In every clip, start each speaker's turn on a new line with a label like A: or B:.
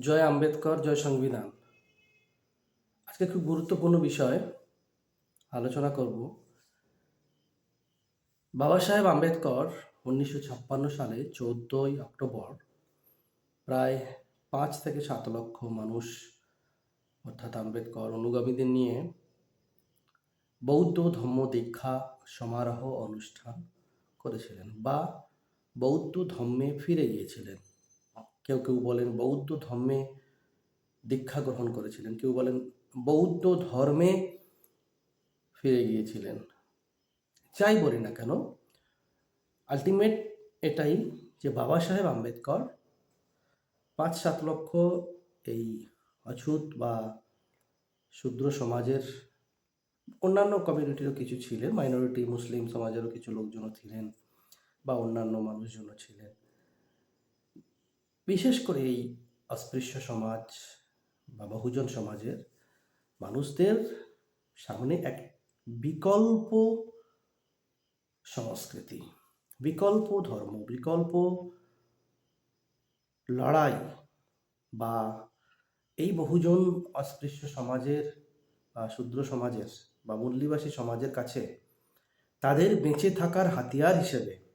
A: জয় আম্বেদকর, জয় সংবিধান। আজকে খুব গুরুত্বপূর্ণ বিষয় আলোচনা করব। বাবা সাহেব আম্বেদকর উনিশশো ছাপ্পান্ন সালে চোদ্দই অক্টোবর প্রায় পাঁচ থেকে সাত লক্ষ মানুষ, অর্থাৎ আম্বেদকর অনুগামীদের নিয়ে বৌদ্ধ ধর্ম দীক্ষা, সমারোহ, অনুষ্ঠান করেছিলেন বা বৌদ্ধ ধর্মে ফিরে গিয়েছিলেন। কেউ কেউ বলেন বৌদ্ধ ধর্মে দীক্ষা গ্রহণ করেছিলেন, কেউ বলেন বৌদ্ধ ধর্মে ফিরে গিয়েছিলেন। যাই বলি না কেন আলটিমেট এটাই যে বাবা সাহেব আম্বেদকর পাঁচ সাত লক্ষ এই অছুত বা শূদ্র সমাজের অন্যান্য কমিউনিটিরও কিছু ছিলেন মাইনরিটি মুসলিম সমাজেরও কিছু লোকজনও ছিলেন বা অন্যান্য মানুষজনও ছিলেন। বিশেষ করে এই অস্পৃশ্য সমাজ বা বহুজন সমাজের মানুষদের সামনে এক বিকল্প সংস্কৃতি, বিকল্প ধর্ম, বিকল্প লড়াই বা এই বহুজন অস্পৃশ্য সমাজের বা শূদ্র সমাজের বা মূল্যবাসী সমাজের কাছে তাদের বেঁচে থাকার হাতিয়ার হিসেবে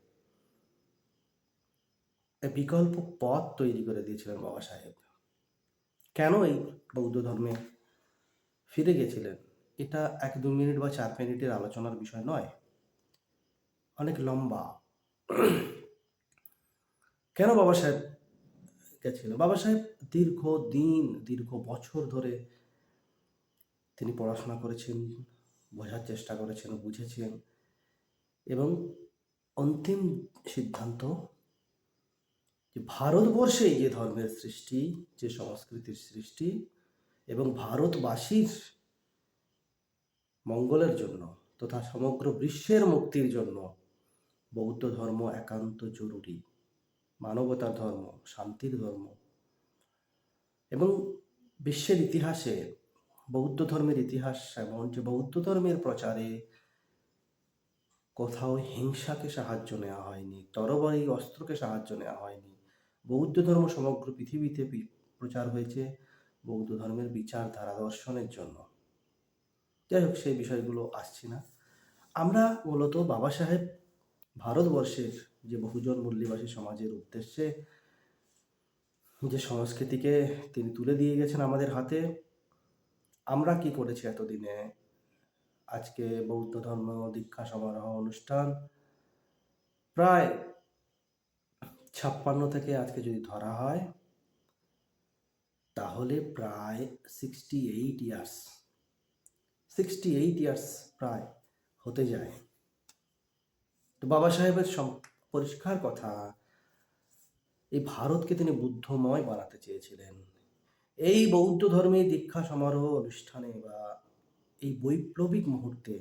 A: বিকল্প পথ তৈরি করে দিয়েছিলেন বাবা সাহেব। কেন এই বৌদ্ধ ধর্মে ফিরে গেছিলেন? এটা এক দু মিনিট বা চার মিনিটের আলোচনার বিষয় নয়। অনেক লম্বা। কেন বাবা সাহেব গেছিলেন? বাবা সাহেব দীর্ঘ দিন দীর্ঘ বছর ধরে তিনি পড়াশোনা করেছেন, বোঝার চেষ্টা করেছেন, বুঝেছেন এবং অন্তিম সিদ্ধান্ত যে ভারতবর্ষে যে ধর্মের সৃষ্টি, যে সংস্কৃতির সৃষ্টি এবং ভারতবাসীর মঙ্গলের জন্য তথা সমগ্র বিশ্বের মুক্তির জন্য বৌদ্ধ ধর্ম একান্ত জরুরি মানবতার ধর্ম, শান্তির ধর্ম এবং বিশ্বের ইতিহাসে বৌদ্ধ ধর্মের ইতিহাস এমন যে বৌদ্ধ ধর্মের প্রচারে কোথাও হিংসাকে সাহায্য নেওয়া হয়নি, তরবারি অস্ত্রকে সাহায্য নেওয়া হয়নি বৌদ্ধ ধর্ম সমগ্র পৃথিবীতে প্রচার হয়েছে বৌদ্ধ ধর্মের বিচার, ধারা দর্শনের জন্য। যাই হোক, সেই বিষয়গুলো আসছি না। আমরা মূলত বাবা সাহেব ভারতবর্ষের যে বহুজন মূল্যবাসী সমাজের উদ্দেশ্যে যে সংস্কৃতিকে তিনি তুলে দিয়ে গেছেন আমাদের হাতে, আমরা কি করেছি এতদিনে? আজকে বৌদ্ধ ধর্ম দীক্ষা সমারোহ অনুষ্ঠান, প্রায় ছাপ্পান্ন থেকে আজকে যদি ধরা হয়, তাহলে প্রায় sixty eight years sixty eight years প্রায় হতে যায়। তো বাবা সাহেবের পরিষ্কার কথা, এই ভারতকে তিনি বুদ্ধময় বানাতে চেয়েছিলেন। এই বৌদ্ধ ধর্মে দীক্ষা সমারোহ অনুষ্ঠানে বা এই বৈপ্লবিক মুহূর্তে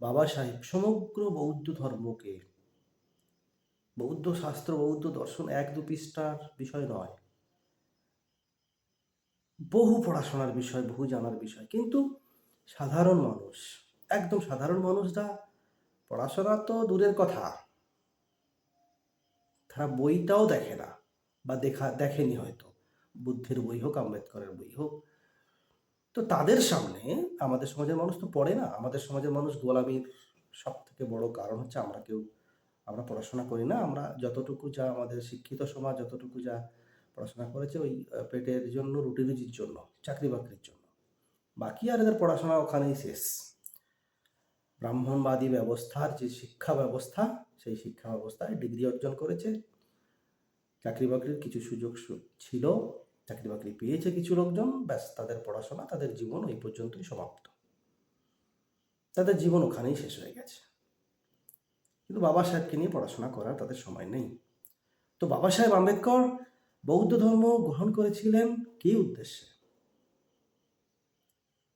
A: বাবা সাহেব সমগ্র বৌদ্ধ ধর্মকে বৌদ্ধ শাস্ত্র, বৌদ্ধ দর্শন এক দু পৃষ্ঠার বিষয় নয়। বহু পড়াশোনার বিষয়, বহু জানার বিষয়। কিন্তু সাধারণ মানুষ, একদম সাধারণ মানুষরা পড়াশোনা তো দূরের কথা। তারা বইটাও দেখে না বা দেখা, দেখেনি হয়তো। বুদ্ধের বই হোক, আম্বেদকরের বই হোক। তো তাদের সামনে আমাদের সমাজের মানুষ তো পড়ে না। আমাদের সমাজের মানুষ গোলামির সব থেকে বড় কারণ হচ্ছে আমরা কেউ আমরা পড়াশোনা করি না, আমরা যতটুকু যা আমাদের শিক্ষিত সমাজ যতটুকু যা পড়াশোনা করেছে ওই পেটের জন্য, রুটি রুজির জন্য, চাকরি বাকরির জন্য। বাকি আর এদের পড়াশোনা ওখানেই শেষ। ব্রাহ্মণবাদী ব্যবস্থার যে শিক্ষা ব্যবস্থা, সেই শিক্ষা ব্যবস্থায় ডিগ্রি অর্জন করেছে। চাকরি বাকরির কিছু সুযোগ ছিল, চাকরি বাকরি পেয়েছে কিছু লোকজন, ব্যাস তাদের পড়াশোনা, তাদের জীবন ওই পর্যন্তই সমাপ্ত। তাদের জীবন ওখানেই শেষ হয়ে গেছে। কিন্তু বাবা সাহেবকে নিয়ে পড়াশোনা করার তাদের সময় নেই। তো বাবা সাহেব আম্বেদকর বৌদ্ধ ধর্ম গ্রহণ করেছিলেন কী উদ্দেশ্যে?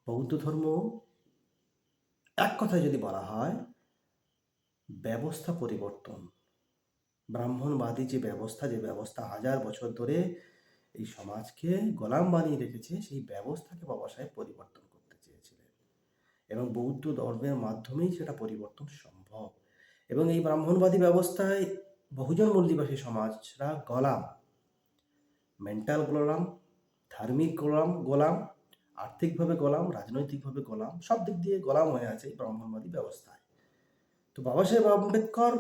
A: বৌদ্ধ ধর্ম এক কথায় যদি বলা হয়, ব্যবস্থা পরিবর্তন। ব্রাহ্মণবাদী যে ব্যবস্থা যে ব্যবস্থা হাজার বছর ধরে এই সমাজকে গোলাম বানিয়ে রেখেছে, সেই ব্যবস্থাকে বাবা সাহেব পরিবর্তন করতে চেয়েছিলেন। এবং বৌদ্ধ ধর্মের মাধ্যমেই সেটা পরিবর্তন সম্ভব। এবং এই ব্রাহ্মণবাদী ব্যবস্থায় বহুজন মূল্যবাসী সমাজরা গোলাম। মেন্টাল গোলাম, ধার্মিক গোলাম গোলাম, আর্থিকভাবে গোলাম, রাজনৈতিকভাবে গোলাম, সব দিক দিয়ে গোলাম হয়ে আছে এই ব্রাহ্মণবাদী ব্যবস্থায়। তো বাবা সাহেব আম্বেদকর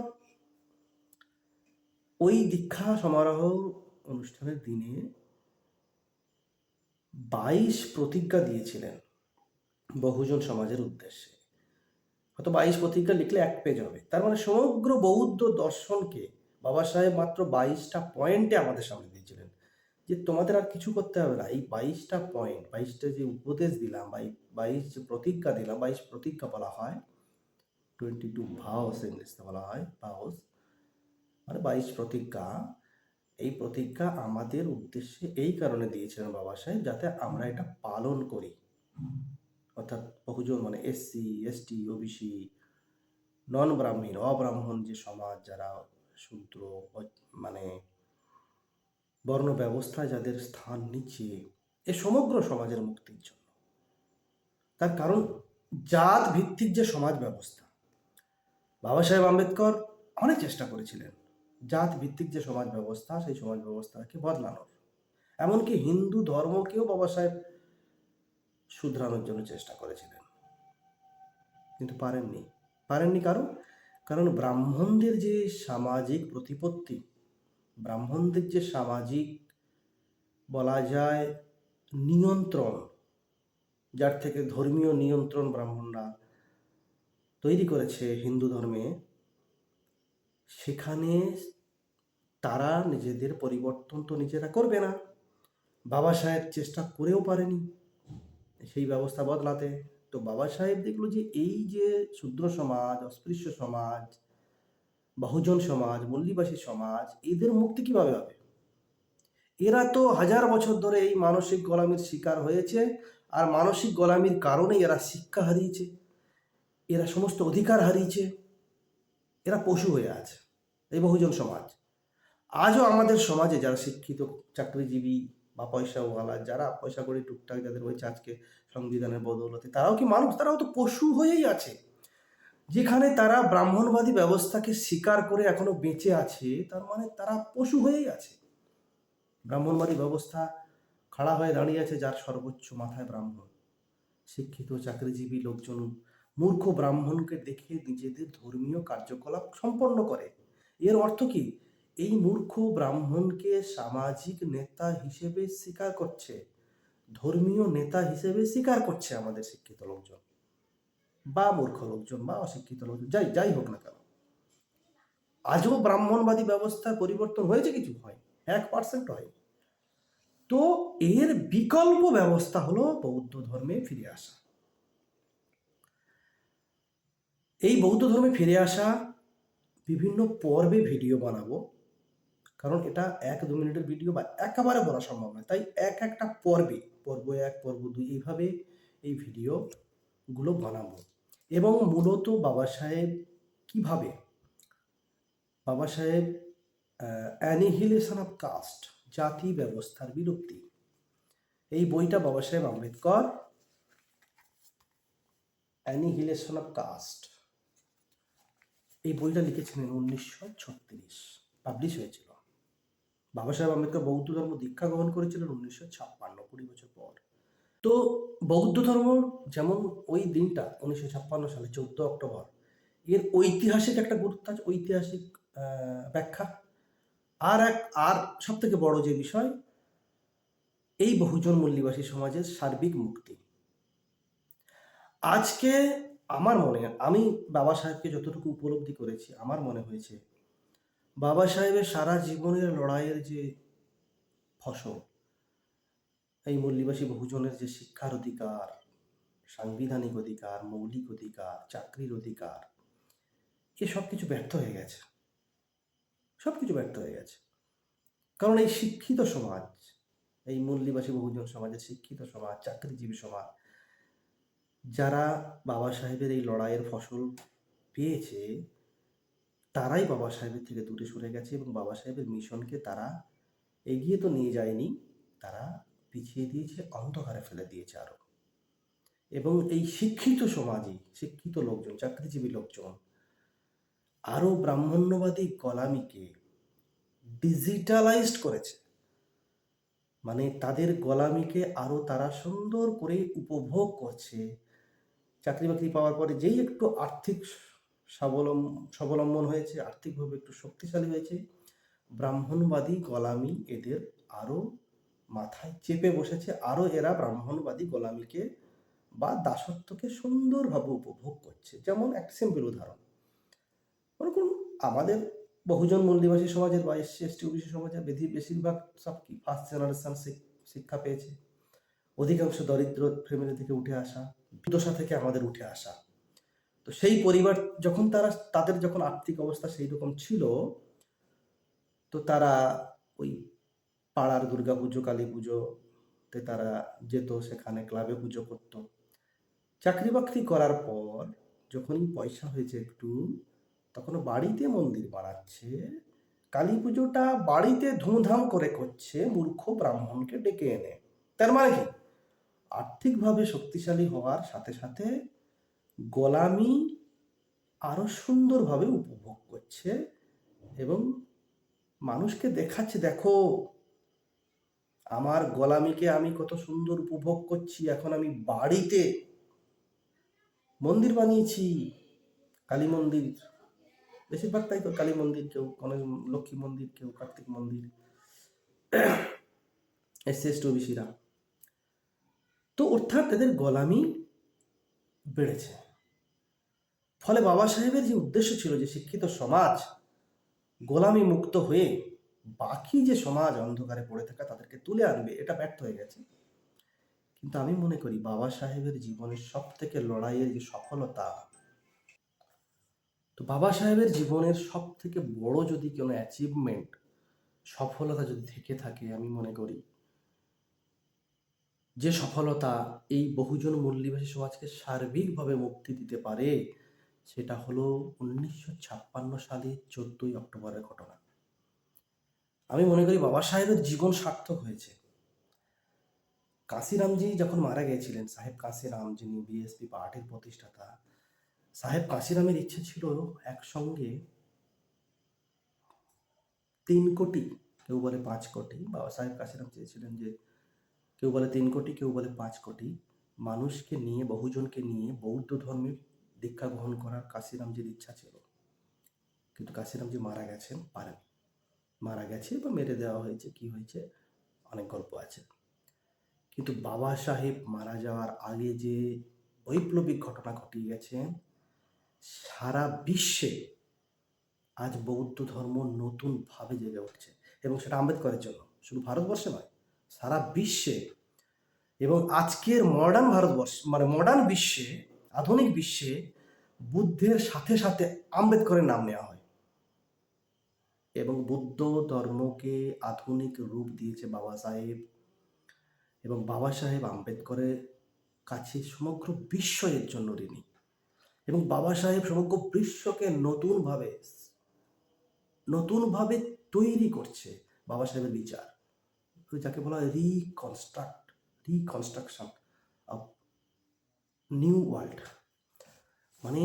A: ওই দীক্ষা সমারোহ অনুষ্ঠানের দিনে বাইশ প্রতিজ্ঞা দিয়েছিলেন বহুজন সমাজের উদ্দেশ্যে। হয়তো বাইশ প্রতিজ্ঞা লিখলে এক পেজ হবে। তার মানে সমগ্র বৌদ্ধ দর্শনকে বাবা সাহেব মাত্র বাইশটা পয়েন্টে আমাদের সামনে দিয়েছিলেন। যে তোমাদের আর কিছু করতে হবে না। এই বাইশটা পয়েন্ট বাইশটা যে উপদেশ দিলাম, বাই, বাইশ যে প্রতিজ্ঞা দিলাম, বাইশ প্রতিজ্ঞা বলা হয় টোয়েন্টি টু ভাউস ইংলিশে বলা হয় ভাউস মানে বাইশ প্রতিজ্ঞা। এই প্রতিজ্ঞা আমাদের উদ্দেশ্যে এই কারণে দিয়েছিলেন বাবা সাহেব, যাতে আমরা এটা পালন করি। অর্থাৎ বহুজন মানে এসসি এসটি ওবিসি নন ব্রাহ্মণ অব্রাহ্মণ যে সমাজ, যারা শূদ্র মানে বর্ণ ব্যবস্থায় যাদের স্থান নিচ্ছে, এ সমগ্র সমাজের মুক্তির জন্য। তার কারণ জাত ভিত্তিক যে সমাজ ব্যবস্থা, বাবা সাহেব আম্বেদকর অনেক চেষ্টা করেছিলেন জাত ভিত্তিক যে সমাজ ব্যবস্থা, সেই সমাজ ব্যবস্থাকে বদলানোর। এমনকি হিন্দু ধর্মকেও বাবা সাহেব শুধরানোর জন্য চেষ্টা করেছিলেন। কিন্তু পারেননি। পারেননি কারণ? কারণ ব্রাহ্মণদের যে সামাজিক প্রতিপত্তি, ব্রাহ্মণদের যে সামাজিক বলা যায় নিয়ন্ত্রণ, যার থেকে ধর্মীয় নিয়ন্ত্রণ ব্রাহ্মণরা তৈরি করেছে হিন্দু ধর্মে, সেখানে তারা নিজেদের পরিবর্তন তো নিজেরা করবে না। বাবা সাহেব চেষ্টা করেও পারেনি। সেই ব্যবস্থা বদলাতে। তো বাবা সাহেব দেখল যে এই যে শূদ্র সমাজ, অস্পৃশ্য সমাজ, বহুজন সমাজ মল্লিবাসী সমাজ, এদের মুক্তি কীভাবে হবে? এরা তো হাজার বছর ধরে এই মানসিক গোলামির শিকার হয়েছে আর মানসিক গোলামির কারণে এরা শিক্ষা হারিয়েছে। এরা সমস্ত অধিকার হারিয়েছে। এরা পশু হয়ে আছে, এই বহুজন সমাজ। আজও আমাদের সমাজে যারা শিক্ষিত, চাকরিজীবী বা পয়সাওয়ালা, যারা পয়সা করে টুকটাক যাদের হয়েছে আজকে সংবিধানের বদৌলতে, তারাও কি মানুষ? তারাও তো পশু হয়েই আছে। যেখানে তারা ব্রাহ্মণবাদী ব্যবস্থাকে স্বীকার করে এখনও বেঁচে আছে, তার মানে তারা পশু হয়েই আছে। ব্রাহ্মণবাদী ব্যবস্থা খাড়া হয়ে দাঁড়িয়ে আছে যার সর্বোচ্চ মাথায় ব্রাহ্মণ। শিক্ষিত, চাকরিজীবী লোকজন মূর্খ ব্রাহ্মণকে দেখে নিজেদের ধর্মীয় কার্যকলাপ সম্পন্ন করে। এর অর্থ কি? এই মূর্খ ব্রাহ্মণকে সামাজিক নেতা হিসেবে স্বীকার করছে, ধর্মীয় নেতা হিসেবে স্বীকার করছে আমাদের শিক্ষিত লোকজন বা মূর্খ লোকজন বা অশিক্ষিত লোকজন, যাই যাই হোক না কেন। আজও ব্রাহ্মণবাদী ব্যবস্থার পরিবর্তন হয়েছে কিছু? হয়, এক পার্সেন্ট হয়। তো এর বিকল্প ব্যবস্থা হলো বৌদ্ধ ধর্মে ফিরে আসা। এই বৌদ্ধ ধর্মে ফিরে আসা, বিভিন্ন পর্বে ভিডিও বানাবো। কারণ এটা এক দু মিনিটের ভিডিও বা একেবারে বলা সম্ভব নয়। তাই এক একটা পর্বে, পর্ব এক, পর্ব দুই, এইভাবে এই ভিডিওগুলো বানাবো। এবং মূলত বাবা সাহেব কীভাবে, বাবা সাহেব অ্যানিহিলেশন অফ কাস্ট জাতি ব্যবস্থার বিলুপ্তি। এই বইটা বাবা সাহেব আম্বেদকর অ্যানিহিলেশন অফ কাস্ট এই বইটা লিখেছিলেন উনিশশো ছত্রিশ পাবলিশ হয়েছিল বাবা সাহেব আম্বেদকর বৌদ্ধ ধর্ম দীক্ষা গ্রহণ করেছিলেন উনিশশো ছাপ্পান্ন, কুড়ি বছর পর। তো বৌদ্ধ ধর্ম যেমন ওই দিনটা, উনিশশো ছাপ্পান্ন সালে, চৌদ্দ অক্টোবর, এর ঐতিহাসিক একটা গুরুত্ব আছে, ঐতিহাসিক ব্যাখ্যা। আর এক, আর সব থেকে বড় যে বিষয়, এই বহুজন মূল্যবাসী সমাজের সার্বিক মুক্তি। আজকে আমার মনে, আমি বাবা সাহেবকে যতটুকু উপলব্ধি করেছি, আমার মনে হয়েছে বাবা সাহেবের সারা জীবনের লড়াইয়ের যে ফসল, এই মূল্যবাসী বহুজনের যে শিক্ষার অধিকার, সাংবিধানিক অধিকার, মৌলিক অধিকার, চাকরির অধিকার, এ সব কিছু ব্যর্থ হয়ে গেছে। সব কিছু ব্যর্থ হয়ে গেছে। কারণ এই শিক্ষিত সমাজ, এই মূল্যবাসী বহুজন সমাজের শিক্ষিত সমাজ, চাকরিজীবী সমাজ, যারা বাবা সাহেবের এই লড়াইয়ের ফসল পেয়েছে তারাই বাবা সাহেবের থেকে দূরে সরে গেছে এবং বাবা সাহেবের মিশনকে তারা এগিয়ে তো নিয়ে যায়নি, তারা পিছিয়ে দিয়েছে, অন্ধকারে ফেলে দিয়েছে আরও। এবং এই শিক্ষিত সমাজে, শিক্ষিত লোকজন, চাকরিজীবী লোকজন, আরও ব্রাহ্মণ্যবাদী কলামিকে ডিজিটালাইজড করেছে। মানে তাদের গোলামিকে আরও তারা সুন্দর করে উপভোগ করছে। চাকরি বাকরি পাওয়ার পরে যেই একটু আর্থিক স্বাবলম্বন স্বাবলম্বন হয়েছে, আর্থিকভাবে একটু শক্তিশালী হয়েছে। ব্রাহ্মণবাদী গোলামি এদের আরও মাথায় চেপে বসেছে, আরও এরা ব্রাহ্মণবাদী গোলামিকে বা দাসত্বকে সুন্দরভাবে উপভোগ করছে। যেমন এক সিম্পল উদাহরণ। মনে করুন, আমাদের বহুজন মূল্যবাসী সমাজের বা এসসি এসটি ওবিসি সমাজের বেশি বেশিরভাগ সব কি? ফার্স্ট জেনারেশন শিক্ষা পেয়েছে। অধিকাংশ দরিদ্র ফ্যামিলি থেকে উঠে আসা, দুর্দশা থেকে আমাদের উঠে আসা। তো সেই পরিবার যখন তারা, তাদের যখন আর্থিক অবস্থা সেই রকম ছিল, তো তারা ওই পাড়ার দুর্গা পুজো, কালী পুজোতে তারা যেত, সেখানে ক্লাবে পুজো করতো। চাকরি বাকরি করার পর যখনই পয়সা হয়েছে একটু তখন বাড়িতে মন্দির বানাচ্ছে। কালী পুজোটা বাড়িতে ধুমধাম করে করছে, মূর্খ ব্রাহ্মণকে ডেকে এনে। তার মানে কি? আর্থিকভাবে শক্তিশালী হওয়ার সাথে সাথে গোলামি আরও সুন্দরভাবে উপভোগ করছে এবং মানুষকে দেখাচ্ছে, দেখো, আমার গোলামিকে আমি কত সুন্দর উপভোগ করছি, এখন আমি বাড়িতে মন্দির বানিয়েছি, কালী মন্দির। বেশিরভাগ তাই তো কালী মন্দির কেউ, গণেশ লক্ষ্মী মন্দির কেউ, কার্তিক মন্দির এসটি ওবিসিরা তো অর্থাৎ তাদের গোলামি বেড়েছে। ফলে বাবা সাহেবের যে উদ্দেশ্য ছিল যে শিক্ষিত সমাজ গোলামি মুক্ত হয়ে বাকি যে সমাজ অন্ধকারে পড়ে থাকা তাদেরকে তুলে আনবে, এটা ব্যর্থ হয়ে গেছে। কিন্তু আমি মনে করি বাবা সাহেবের জীবনের সব থেকে লড়াইয়ের যে সফলতা, তো বাবা সাহেবের জীবনের সব থেকে বড় যদি কোনো অ্যাচিভমেন্ট সফলতা যদি থেকে থাকে, আমি মনে করি যে সফলতা এই বহুজন মূল্যবাসী সমাজকে সার্বিকভাবে মুক্তি দিতে পারে সেটা হলো উনিশশো ছাপ্পান্ন সালে চোদ্দই অক্টোবরের ঘটনা। আমি মনে করি বাবা সাহেবের জীবন সার্থক হয়েছে। কাশিরামজি যখন মারা গিয়েছিলেন, সাহেব কাশিরাম যিনি বিএসপি পার্টির প্রতিষ্ঠাতা, সাহেব কাশিরামের ইচ্ছে ছিল একসঙ্গে তিন কোটি, কেউ বলে পাঁচ কোটি, বাবা সাহেব কাশিরাম চেয়েছিলেন যে কেউ বলে তিন কোটি, কেউ বলে পাঁচ কোটি, মানুষকে নিয়ে, বহুজনকে নিয়ে, বৌদ্ধ ধর্মে দীক্ষা গ্রহণ করার কাশিরামজির ইচ্ছা ছিল। কিন্তু কাশিরামজি মারা গেছেন, পারেন। মারা গেছে বা মেরে দেওয়া হয়েছে, কি হয়েছে? অনেক গল্প আছে। কিন্তু বাবা সাহেব মারা যাওয়ার আগে যে বৈপ্লবিক ঘটনা ঘটিয়ে গেছেন সারা বিশ্বে আজ বৌদ্ধ ধর্ম নতুনভাবে জেগে উঠছে। এবং সেটা আম্বেদকরের জন্য, শুধু ভারতবর্ষে নয়, সারা বিশ্বে। এবং আজকের মডার্ন ভারতবর্ষ মানে মডার্ন বিশ্বে, আধুনিক বিশ্বে বুদ্ধের সাথে সাথে আম্বেদকরের নাম নেওয়া হয়। এবং বুদ্ধ ধর্মকে আধুনিক রূপ দিয়েছে বাবা সাহেব। এবং বাবা সাহেব আম্বেদকরের কাছে সমগ্র বিশ্ব এর জন্য ঋণী। এবং বাবা সাহেব সমগ্র বিশ্বকে নতুনভাবে নতুনভাবে তৈরি করছে বাবা সাহেবের বিচার। যাকে বলা হয় reconstruct reconstruction of new world মানে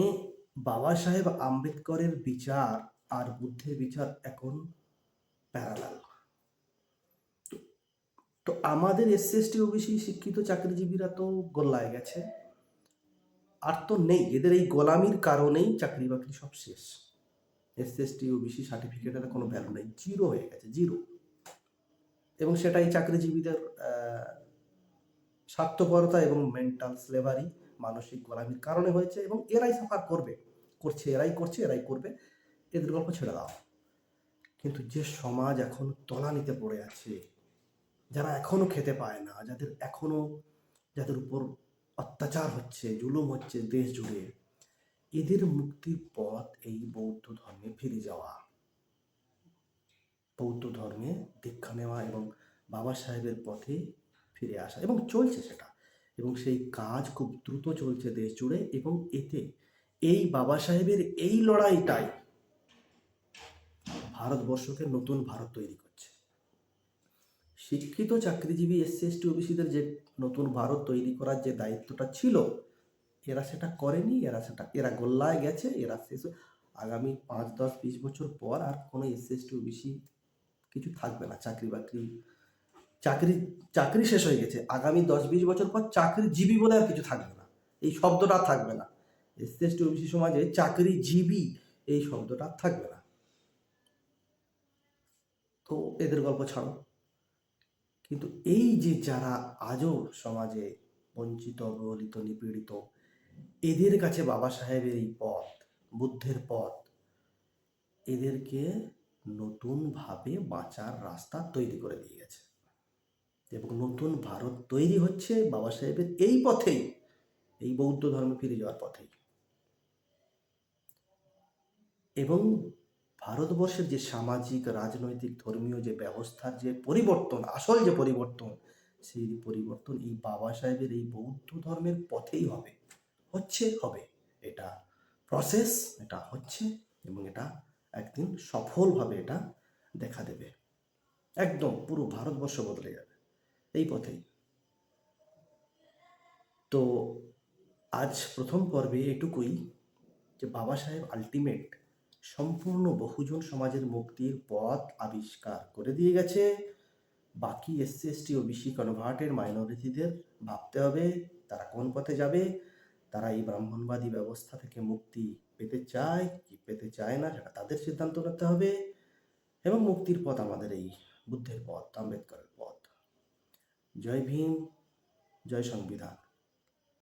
A: বাবা সাহেব আম্বেদকরের বিচার আর বুদ্ধের বিচার এখন প্যারালাল তো আমাদের এসসি এসটি ওবিসি শিক্ষিত চাকরিজীবীরা তো গোল্লায় গেছে। আর তো নেই, এদের এই গোলামির কারণেই চাকরি বাকরি সব শেষ। এসসি এসটি ওবিসি সার্টিফিকেটের কোনো ভ্যালু নেই জিরো হয়ে গেছে জিরো এবং সেটাই চাকরিজীবীদের স্বার্থপরতা এবং মেন্টাল স্লেভারি মানসিক গোলামির কারণে হয়েছে এবং এরাই সাফার করবে, করছে, এরাই করছে, এরাই করবে, এদের গল্প ছেড়ে দাও। কিন্তু যে সমাজ এখন তলানিতে পড়ে আছে, যারা এখনও খেতে পায় না, যাদের এখনও, যাদের উপর অত্যাচার হচ্ছে, জুলুম হচ্ছে দেশ জুড়ে, এদের মুক্তির পথ এই বৌদ্ধ ধর্মে ফিরে যাওয়া। বৌদ্ধ ধর্মে দীক্ষা নেওয়া এবং বাবা সাহেবের পথে ফিরে আসা এবং চলছে সেটা। এবং সেই কাজ খুব দ্রুত চলছে দেশ জুড়ে এবং এতে এই বাবা সাহেবের এই লড়াইটাই ভারতবর্ষকে নতুন ভারত তৈরি করছে। শিক্ষিত চাকরিজীবী এসসি এসটি ওবিসিদের যে নতুন ভারত তৈরি করার যে দায়িত্বটা ছিল, এরা সেটা করেনি, এরা সেটা, এরা গোল্লায় গেছে, এরা শেষ আগামী পাঁচ, দশ, বিশ বছর পর আর কোনো এসসি এসটি ওবিসি কিছু থাকবে না, চাকরি বাকরি চাকরি চাকরি শেষ হয়ে গেছে। আগামী দশ বিশ বছর পর চাকরিজীবী বলে আর কিছু থাকবে না। এই শব্দটা থাকবে না। এসসি এসটি ওবিসি সমাজে চাকরিজীবী এই শব্দটা থাকবে না। তো এদের গল্প ছাড়ো। কিন্তু এই যে যারা আজও সমাজে বঞ্চিত অবহেলিত নিপীড়িত, এদের কাছে বাবা সাহেবের এই পথ, বুদ্ধের পথ, এদেরকে নতুনভাবে বাঁচার রাস্তা তৈরি করে দিয়ে গেছে। এবং নতুন ভারত তৈরি হচ্ছে বাবা সাহেবের এই পথেই, এই বৌদ্ধ ধর্মে ফিরে যাওয়ার পথেই। এবং ভারতবর্ষের যে সামাজিক, রাজনৈতিক, ধর্মীয় যে ব্যবস্থার যে পরিবর্তন, আসল যে পরিবর্তন, সেই পরিবর্তন এই বাবা সাহেবের এই বৌদ্ধ ধর্মের পথেই হবে, হচ্ছে হবে। এটা প্রসেস এটা হচ্ছে এবং এটা একদিন সফলভাবে এটা দেখা দেবে। একদম পুরো ভারতবর্ষ বদলে যাবে। এই পথেই। তো আজ প্রথম পর্বে এটুকুই যে বাবা সাহেব আলটিমেট সম্পূর্ণ বহুজন সমাজের মুক্তির পথ আবিষ্কার করে দিয়ে গেছে। বাকি এসসি এসটি ওবিসি কনভার্টেড মাইনরিটিদের ভাবতে হবে, তারা কোন পথে যাবে? তারা এই ব্রাহ্মণবাদী ব্যবস্থা থেকে মুক্তি পেতে চায় কি পেতে চায় না, সেটা তাদের সিদ্ধান্ত নিতে হবে। এবং মুক্তির পথ আমাদের এই বুদ্ধের পথ, আম্বেদকরের পথ জয় ভীম জয় সংবিধান।